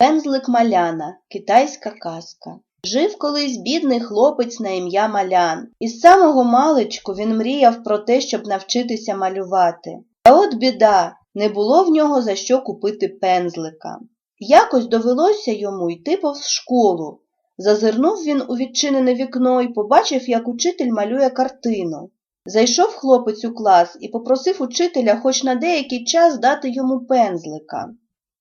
Пензлик Маляна, китайська казка. Жив колись бідний хлопець на ім'я Малян. Із самого маличку він мріяв про те, щоб навчитися малювати. Та от біда, не було в нього за що купити пензлика. Якось довелося йому йти повз школу. Зазирнув він у відчинене вікно і побачив, як учитель малює картину. Зайшов хлопець у клас і попросив учителя хоч на деякий час дати йому пензлика.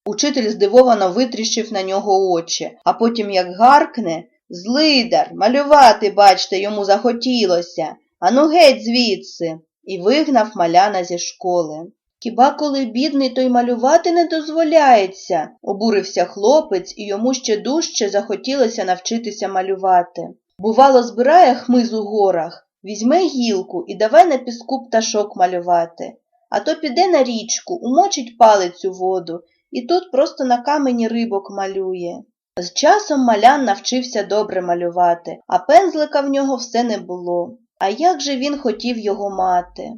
Учитель здивовано витріщив на нього очі, а потім як гаркне Злидар, малювати, бачте, йому захотілося. Ану геть звідси, і вигнав маляна зі школи. Хіба коли бідний, то й малювати не дозволяється, обурився хлопець, і йому ще дужче захотілося навчитися малювати. Бувало, збирає хмиз у горах, візьме гілку і давай на піску пташок малювати, а то піде на річку, умочить палець у воду і тут просто на камені рибок малює. З часом малян навчився добре малювати, а пензлика в нього все не було. А як же він хотів його мати?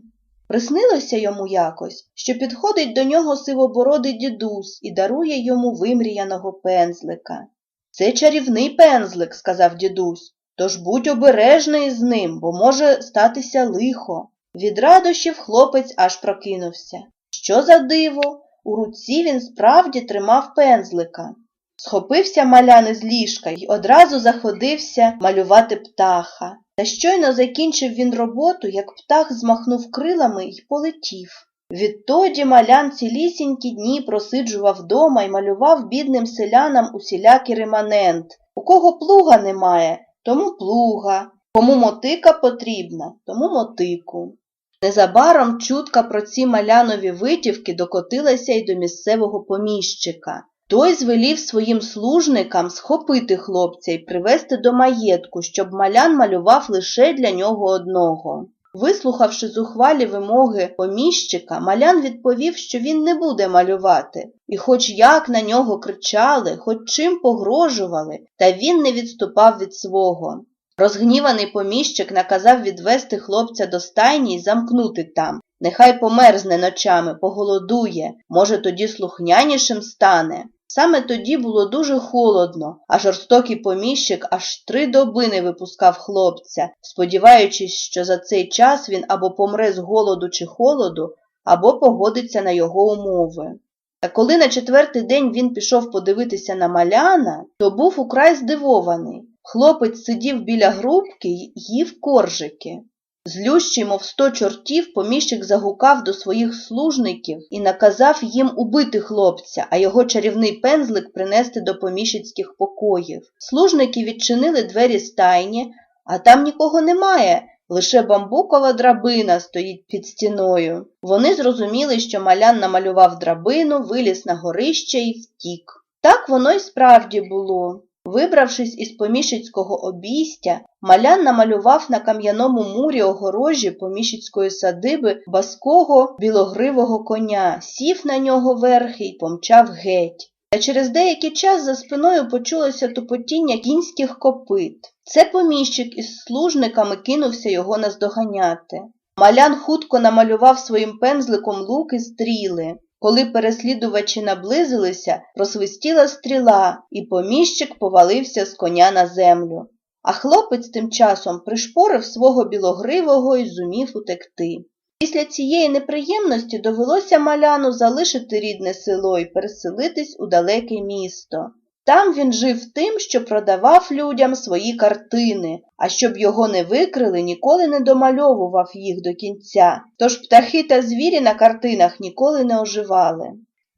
Приснилося йому якось, що підходить до нього сивобородий дідусь і дарує йому вимріяного пензлика. Це чарівний пензлик, сказав дідусь, тож будь обережний з ним, бо може статися лихо. Від радощів хлопець аж прокинувся. Що за диво? У руці він справді тримав пензлика. Схопився малян із ліжка й одразу заходився малювати птаха. Та щойно закінчив він роботу, як птах змахнув крилами й полетів. Відтоді малян цілісінькі дні просиджував дома й малював бідним селянам усілякий реманент. У кого плуга немає, тому плуга, кому мотика потрібна, тому мотику. Незабаром чутка про ці малянові витівки докотилася й до місцевого поміщика. Той звелів своїм служникам схопити хлопця й привезти до маєтку, щоб малян малював лише для нього одного. Вислухавши зухвалі вимоги поміщика, малян відповів, що він не буде малювати, і хоч як на нього кричали, хоч чим погрожували, та він не відступав від свого. Розгніваний поміщик наказав відвести хлопця до стайні й замкнути там. Нехай померзне ночами, поголодує, може, тоді слухнянішим стане. Саме тоді було дуже холодно, а жорстокий поміщик аж три доби не випускав хлопця, сподіваючись, що за цей час він або помре з голоду чи холоду, або погодиться на його умови. Та коли на четвертий день він пішов подивитися на маляна, то був украй здивований. Хлопець сидів біля грубки й їв коржики. Злющий, мов сто чортів, поміщик загукав до своїх служників і наказав їм убити хлопця, а його чарівний пензлик принести до поміщицьких покоїв. Служники відчинили двері стайні, а там нікого немає, лише бамбукова драбина стоїть під стіною. Вони зрозуміли, що малян намалював драбину, виліз на горище і втік. Так воно й справді було. Вибравшись із поміщицького обійстя, малян намалював на кам'яному мурі огорожі поміщицької садиби баского білогривого коня, сів на нього верхи й помчав геть. Та через деякий час за спиною почулося тупотіння кінських копит. Це поміщик із служниками кинувся його наздоганяти. Малян хутко намалював своїм пензликом луки стріли. Коли переслідувачі наблизилися, просвистіла стріла, і поміщик повалився з коня на землю. А хлопець тим часом пришпорив свого білогривого і зумів утекти. Після цієї неприємності довелося маляну залишити рідне село і переселитись у далеке місто. Там він жив тим, що продавав людям свої картини, а щоб його не викрили, ніколи не домальовував їх до кінця, тож птахи та звірі на картинах ніколи не оживали.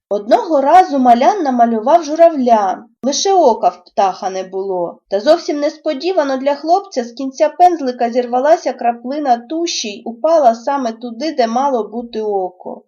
Одного разу малян намалював журавля, лише ока в птаха не було, та зовсім несподівано для хлопця з кінця пензлика зірвалася краплина туші й упала саме туди, де мало бути око.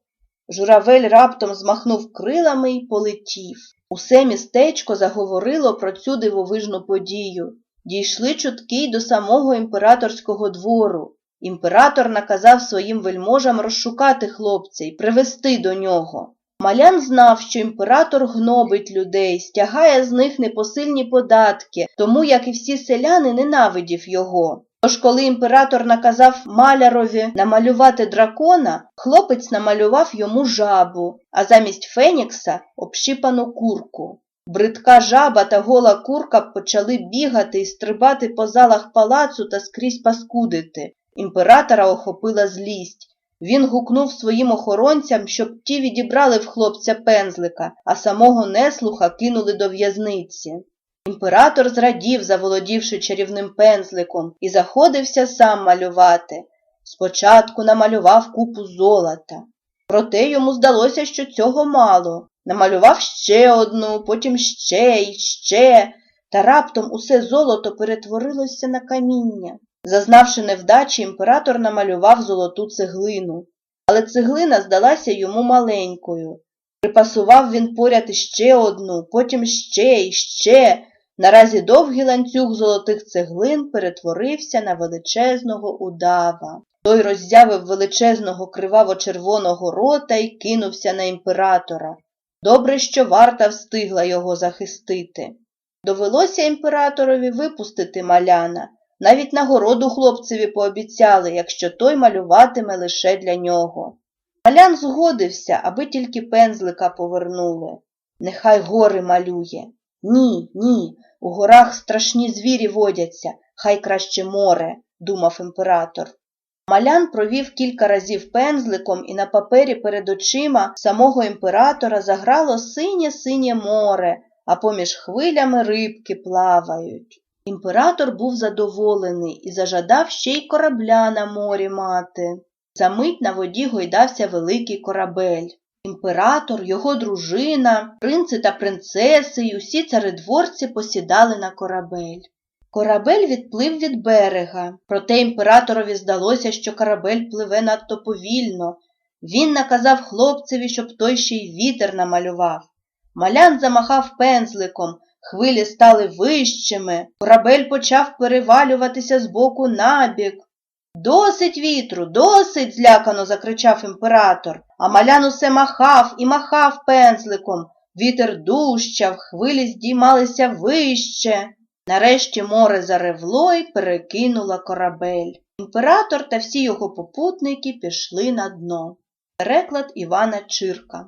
Журавель раптом змахнув крилами й полетів. Усе містечко заговорило про цю дивовижну подію. Дійшли чутки й до самого імператорського двору. Імператор наказав своїм вельможам розшукати хлопця й привести до нього. Малян знав, що імператор гнобить людей, стягає з них непосильні податки, тому, як і всі селяни, ненавидів його. Тож, коли імператор наказав малярові намалювати дракона, хлопець намалював йому жабу, а замість фенікса общипану курку. Бридка жаба та гола курка почали бігати і стрибати по залах палацу та скрізь паскудити. Імператора охопила злість. Він гукнув своїм охоронцям, щоб ті відібрали в хлопця пензлика, а самого неслуха кинули до в'язниці. Імператор зрадів, заволодівши чарівним пензликом, і заходився сам малювати. Спочатку намалював купу золота. Проте йому здалося, що цього мало. Намалював ще одну, потім ще й ще, та раптом усе золото перетворилося на каміння. Зазнавши невдачі, імператор намалював золоту цеглину. Але цеглина здалася йому маленькою. Припасував він поряд іще одну, потім ще й ще. Наразі довгий ланцюг золотих цеглин перетворився на величезного удава. Той роззявив величезного криваво-червоного рота і кинувся на імператора. Добре, що варта встигла його захистити. Довелося імператорові випустити маляна. Навіть нагороду хлопцеві пообіцяли, якщо той малюватиме лише для нього. Малян згодився, аби тільки пензлика повернули. Нехай гори малює. Ні, ні, у горах страшні звірі водяться, хай краще море, думав імператор. Малян провів кілька разів пензликом, і на папері перед очима самого імператора заграло синє-синє море, а поміж хвилями рибки плавають. Імператор був задоволений і зажадав ще й корабля на морі мати. Замить на воді гойдався великий корабель. Імператор, його дружина, принци та принцеси й усі царедворці посідали на корабель. Корабель відплив від берега, проте імператорові здалося, що корабель пливе надто повільно. Він наказав хлопцеві, щоб той ще й вітер намалював. Малян замахав пензликом, хвилі стали вищими, корабель почав перевалюватися з боку набік. Досить вітру, досить, злякано закричав імператор, а малян усе махав і махав пензликом. Вітер дужчав, хвилі здіймалися вище. Нарешті море заревло й перекинуло корабель. Імператор та всі його попутники пішли на дно. Переклад Івана Чирка